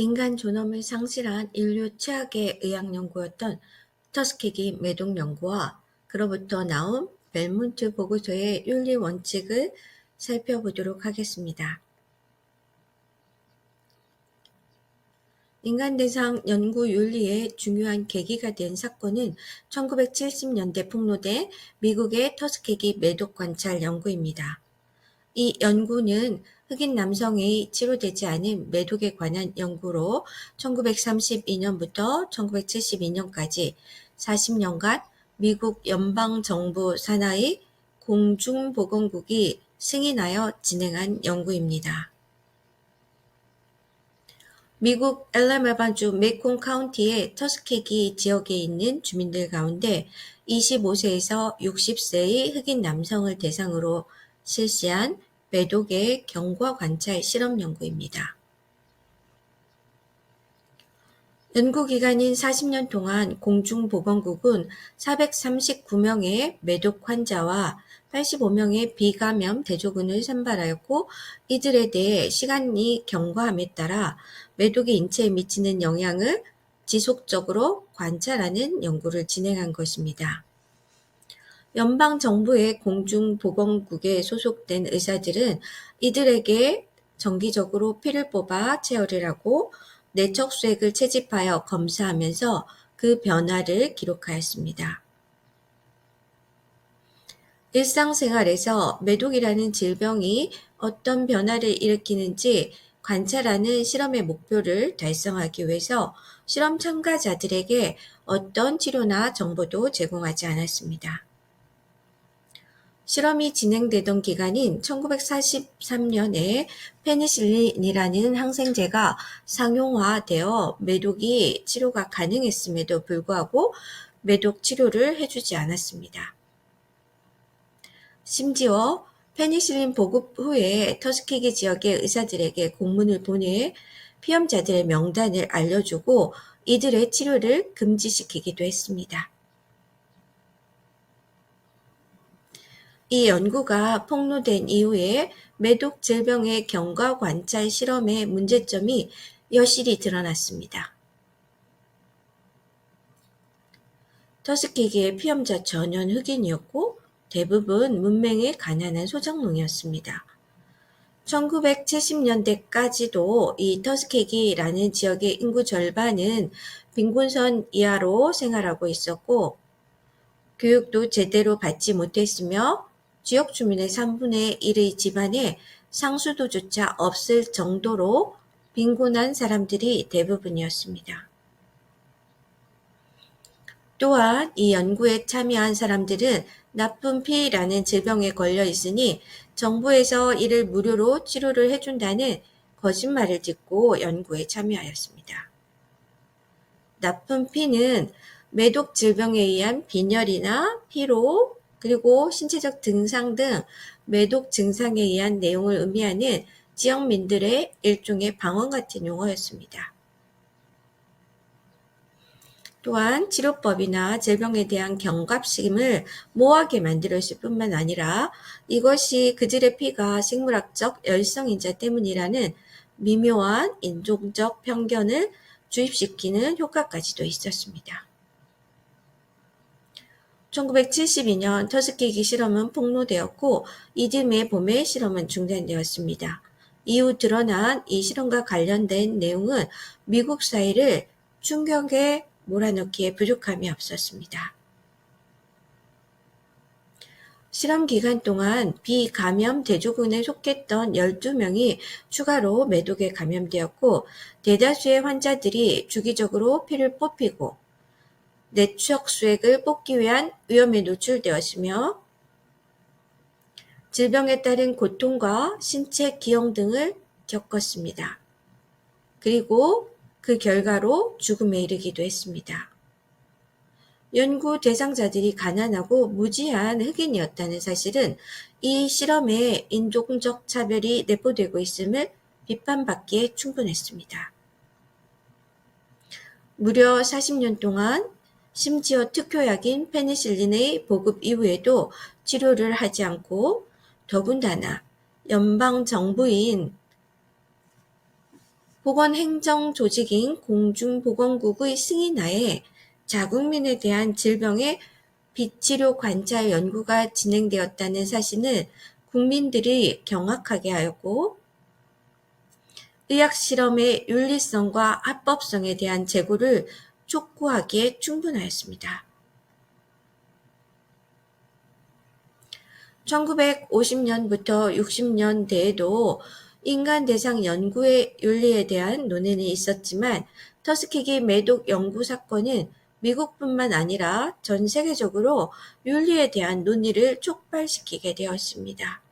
인간 존엄을 상실한 인류 최악의 의학 연구였던 터스케기 매독 연구와 그로부터 나온 벨문트 보고서의 윤리 원칙을 살펴보도록 하겠습니다. 인간 대상 연구 윤리의 중요한 계기가 된 사건은 1970년대 폭로된 미국의 터스케기 매독 관찰 연구입니다. 이 연구는 흑인 남성의 치료되지 않은 매독에 관한 연구로 1932년부터 1972년까지 40년간 미국 연방정부 산하의 공중보건국이 승인하여 진행한 연구입니다. 미국 엘라마바주 메콘 카운티의 터스케기 지역에 있는 주민들 가운데 25세에서 60세의 흑인 남성을 대상으로 실시한 매독의 경과 관찰 실험 연구입니다. 연구 기간인 40년 동안 공중보건국은 439명의 매독 환자와 85명의 비감염 대조군을 선발하였고 이들에 대해 시간이 경과함에 따라 매독이 인체에 미치는 영향을 지속적으로 관찰하는 연구를 진행한 것입니다. 연방 정부의 공중보건국에 소속된 의사들은 이들에게 정기적으로 피를 뽑아 체열을 하고 내척 수액을 채집하여 검사하면서 그 변화를 기록하였습니다. 일상생활에서 매독이라는 질병이 어떤 변화를 일으키는지 관찰하는 실험의 목표를 달성하기 위해서 실험 참가자들에게 어떤 치료나 정보도 제공하지 않았습니다. 실험이 진행되던 기간인 1943년에 페니실린이라는 항생제가 상용화되어 매독이 치료가 가능했음에도 불구하고 매독 치료를 해주지 않았습니다. 심지어 페니실린 보급 후에 터스키기 지역의 의사들에게 공문을 보내 피험자들의 명단을 알려주고 이들의 치료를 금지시키기도 했습니다. 이 연구가 폭로된 이후에 매독 질병의 경과 관찰 실험의 문제점이 여실히 드러났습니다. 터스키기의 피험자 전원 흑인이었고 대부분 문맹의 가난한 소작농이었습니다. 1970년대까지도 이 터스케기라는 지역의 인구 절반은 빈곤선 이하로 생활하고 있었고 교육도 제대로 받지 못했으며 지역 주민의 3분의 1의 집안에 상수도조차 없을 정도로 빈곤한 사람들이 대부분이었습니다. 또한 이 연구에 참여한 사람들은 나쁜 피라는 질병에 걸려 있으니 정부에서 이를 무료로 치료를 해준다는 거짓말을 듣고 연구에 참여하였습니다. 나쁜 피는 매독 질병에 의한 빈혈이나 피로, 그리고 신체적 증상 등 매독 증상에 의한 내용을 의미하는 지역민들의 일종의 방언 같은 용어였습니다. 또한 치료법이나 질병에 대한 경각심을 모호하게 만들었을 뿐만 아니라 이것이 그들의 피가 식물학적 열성인자 때문이라는 미묘한 인종적 편견을 주입시키는 효과까지도 있었습니다. 1972년 터스키기 실험은 폭로되었고 이듬해 봄에 실험은 중단되었습니다. 이후 드러난 이 실험과 관련된 내용은 미국 사회를 충격에 몰아넣기에 부족함이 없었습니다. 실험 기간 동안 비감염 대조군에 속했던 12명이 추가로 매독에 감염되었고 대다수의 환자들이 주기적으로 피를 뽑히고 내추적 수액을 뽑기 위한 위험에 노출되었으며 질병에 따른 고통과 신체 기형 등을 겪었습니다. 그리고 그 결과로 죽음에 이르기도 했습니다. 연구 대상자들이 가난하고 무지한 흑인이었다는 사실은 이 실험에 인종적 차별이 내포되고 있음을 비판받기에 충분했습니다. 무려 40년 동안 심지어 특효약인 페니실린의 보급 이후에도 치료를 하지 않고 더군다나 연방 정부인 보건행정조직인 공중보건국의 승인하에 자국민에 대한 질병의 비치료 관찰 연구가 진행되었다는 사실을 국민들이 경악하게 하였고 의학실험의 윤리성과 합법성에 대한 재고를 촉구하기에 충분하였습니다. 1950년부터 60년대에도 인간 대상 연구의 윤리에 대한 논의는 있었지만 터스키기 매독 연구 사건은 미국뿐만 아니라 전 세계적으로 윤리에 대한 논의를 촉발시키게 되었습니다.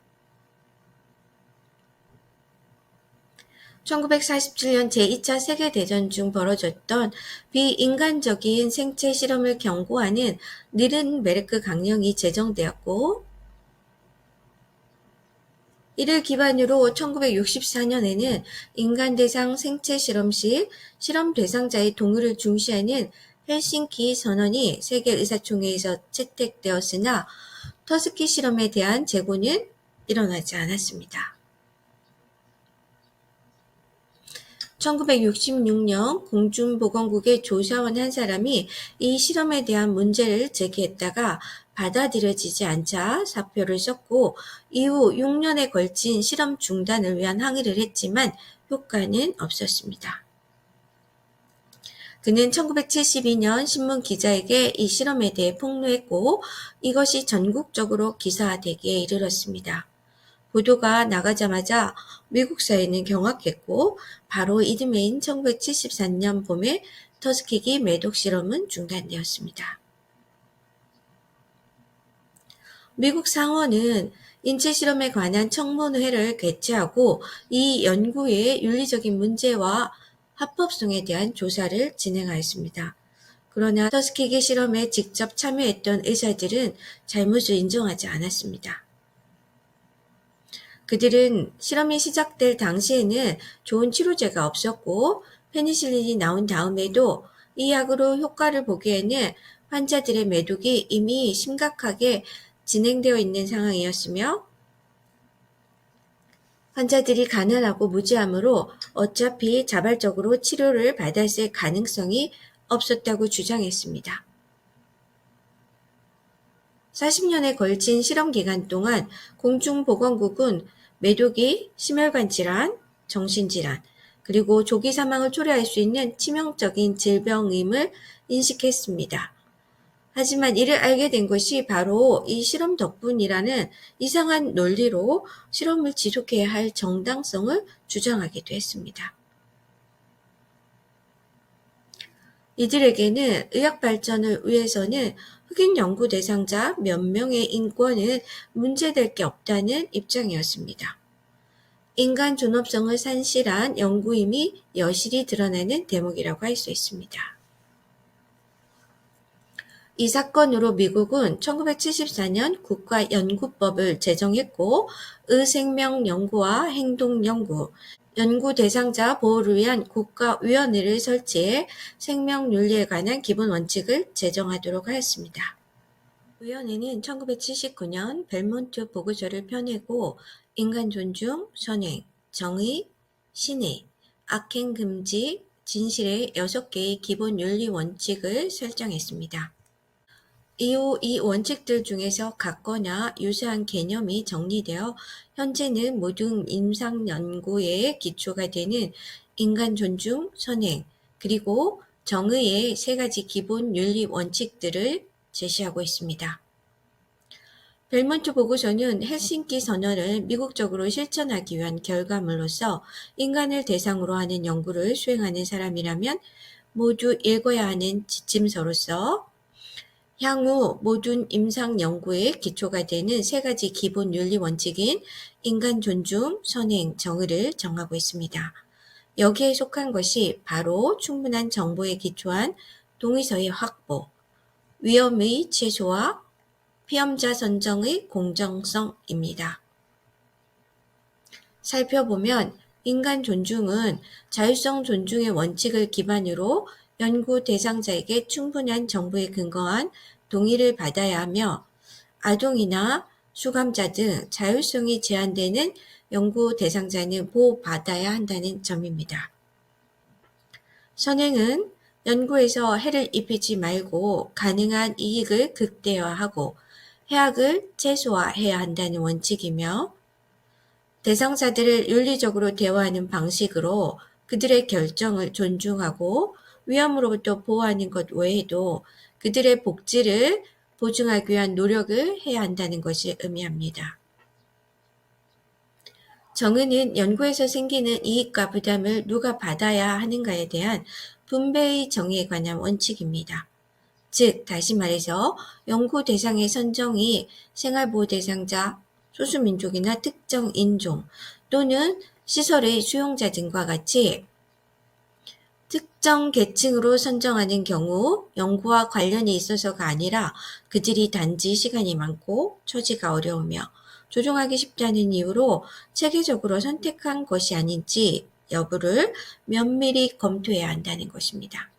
1947년 제2차 세계대전 중 벌어졌던 비인간적인 생체 실험을 경고하는 니른베르크 강령이 제정되었고 이를 기반으로 1964년에는 인간 대상 생체 실험 시 실험 대상자의 동의를 중시하는 헬싱키 선언이 세계의사총회에서 채택되었으나 터스키 실험에 대한 재고는 일어나지 않았습니다. 1966년 공중보건국의 조사원 한 사람이 이 실험에 대한 문제를 제기했다가 받아들여지지 않자 사표를 썼고 이후 6년에 걸친 실험 중단을 위한 항의를 했지만 효과는 없었습니다. 그는 1972년 신문 기자에게 이 실험에 대해 폭로했고 이것이 전국적으로 기사되기에 이르렀습니다. 보도가 나가자마자 미국 사회는 경악했고 바로 이듬해인 1974년 봄에 터스키기 매독 실험은 중단되었습니다. 미국 상원은 인체 실험에 관한 청문회를 개최하고 이 연구의 윤리적인 문제와 합법성에 대한 조사를 진행하였습니다. 그러나 터스키기 실험에 직접 참여했던 의사들은 잘못을 인정하지 않았습니다. 그들은 실험이 시작될 당시에는 좋은 치료제가 없었고 페니실린이 나온 다음에도 이 약으로 효과를 보기에는 환자들의 매독이 이미 심각하게 진행되어 있는 상황이었으며 환자들이 가난하고 무지하므로 어차피 자발적으로 치료를 받았을 가능성이 없었다고 주장했습니다. 40년에 걸친 실험 기간 동안 공중보건국은 매독이 심혈관 질환, 정신질환, 그리고 조기 사망을 초래할 수 있는 치명적인 질병임을 인식했습니다. 하지만 이를 알게 된 것이 바로 이 실험 덕분이라는 이상한 논리로 실험을 지속해야 할 정당성을 주장하기도 했습니다. 이들에게는 의학 발전을 위해서는 흑인 연구 대상자 몇 명의 인권은 문제될 게 없다는 입장이었습니다. 인간 존엄성을 산실한 연구임이 여실히 드러나는 대목이라고 할 수 있습니다. 이 사건으로 미국은 1974년 국가연구법을 제정했고 의생명 연구와 행동 연구, 연구 대상자 보호를 위한 국가위원회를 설치해 생명윤리에 관한 기본 원칙을 제정하도록 하였습니다. 위원회는 1979년 벨몬트 보고서를 펴내고 인간 존중, 선행, 정의, 신의, 악행 금지, 진실의 6개의 기본 윤리 원칙을 설정했습니다. 이후 이 원칙들 중에서 같거나 유사한 개념이 정리되어 현재는 모든 임상 연구의 기초가 되는 인간 존중, 선행, 그리고 정의의 세 가지 기본 윤리 원칙들을 제시하고 있습니다. 벨몬트 보고서는 헬싱키 선언을 미국적으로 실천하기 위한 결과물로서 인간을 대상으로 하는 연구를 수행하는 사람이라면 모두 읽어야 하는 지침서로서 향후 모든 임상 연구의 기초가 되는 세 가지 기본 윤리 원칙인 인간 존중, 선행, 정의를 정하고 있습니다. 여기에 속한 것이 바로 충분한 정보에 기초한 동의서의 확보, 위험의 최소화, 피험자 선정의 공정성입니다. 살펴보면 인간 존중은 자율성 존중의 원칙을 기반으로 연구 대상자에게 충분한 정보에 근거한 동의를 받아야 하며 아동이나 수감자 등 자율성이 제한되는 연구 대상자는 보호받아야 한다는 점입니다. 선행은 연구에서 해를 입히지 말고 가능한 이익을 극대화하고 해악을 최소화해야 한다는 원칙이며 대상자들을 윤리적으로 대화하는 방식으로 그들의 결정을 존중하고 위험으로부터 보호하는 것 외에도 그들의 복지를 보증하기 위한 노력을 해야 한다는 것을 의미합니다. 정의는 연구에서 생기는 이익과 부담을 누가 받아야 하는가에 대한 분배의 정의에 관한 원칙입니다. 즉, 다시 말해서 연구 대상의 선정이 생활보호 대상자, 소수민족이나 특정 인종 또는 시설의 수용자 등과 같이 특정 계층으로 선정하는 경우 연구와 관련이 있어서가 아니라 그들이 단지 시간이 많고 처지가 어려우며 조종하기 쉽다는 이유로 체계적으로 선택한 것이 아닌지 여부를 면밀히 검토해야 한다는 것입니다.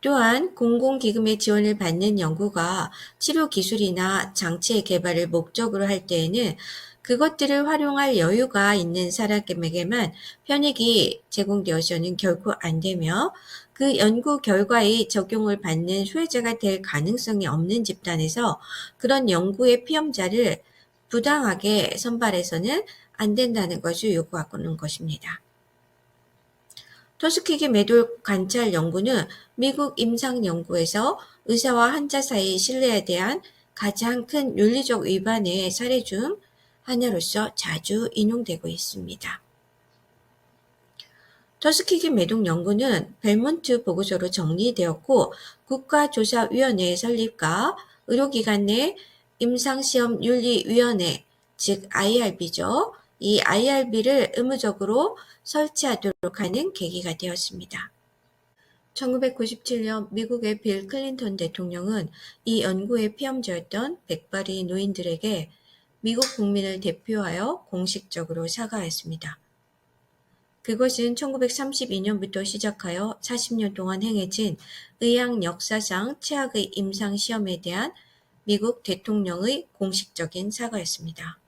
또한 공공기금의 지원을 받는 연구가 치료 기술이나 장치의 개발을 목적으로 할 때에는 그것들을 활용할 여유가 있는 사람에게만 편익이 제공되어서는 결코 안 되며 그 연구 결과의 적용을 받는 수혜자가 될 가능성이 없는 집단에서 그런 연구의 피험자를 부당하게 선발해서는 안 된다는 것을 요구하는 것입니다. 토스키기 매돌 관찰 연구는 미국 임상 연구에서 의사와 환자 사이의 신뢰에 대한 가장 큰 윤리적 위반의 사례 중 하나로서 자주 인용되고 있습니다. 터스키기 매독 연구는 벨몬트 보고서로 정리되었고 국가조사위원회의 설립과 의료기관 내 임상시험윤리위원회, 즉 IRB죠. 이 IRB를 의무적으로 설치하도록 하는 계기가 되었습니다. 1997년 미국의 빌 클린턴 대통령은 이 연구의 피험자였던 백발이 노인들에게 미국 국민을 대표하여 공식적으로 사과했습니다. 그것은 1932년부터 시작하여 40년 동안 행해진 의학 역사상 최악의 임상 시험에 대한 미국 대통령의 공식적인 사과였습니다.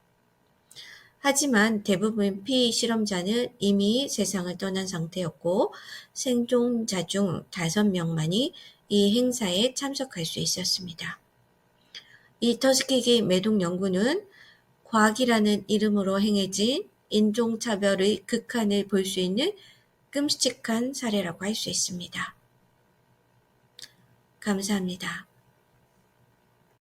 하지만 대부분 피 실험자는 이미 세상을 떠난 상태였고 생존자 중 5명만이 이 행사에 참석할 수 있었습니다. 이 터스키기 매독 연구는 과학이라는 이름으로 행해진 인종차별의 극한을 볼 수 있는 끔찍한 사례라고 할 수 있습니다. 감사합니다.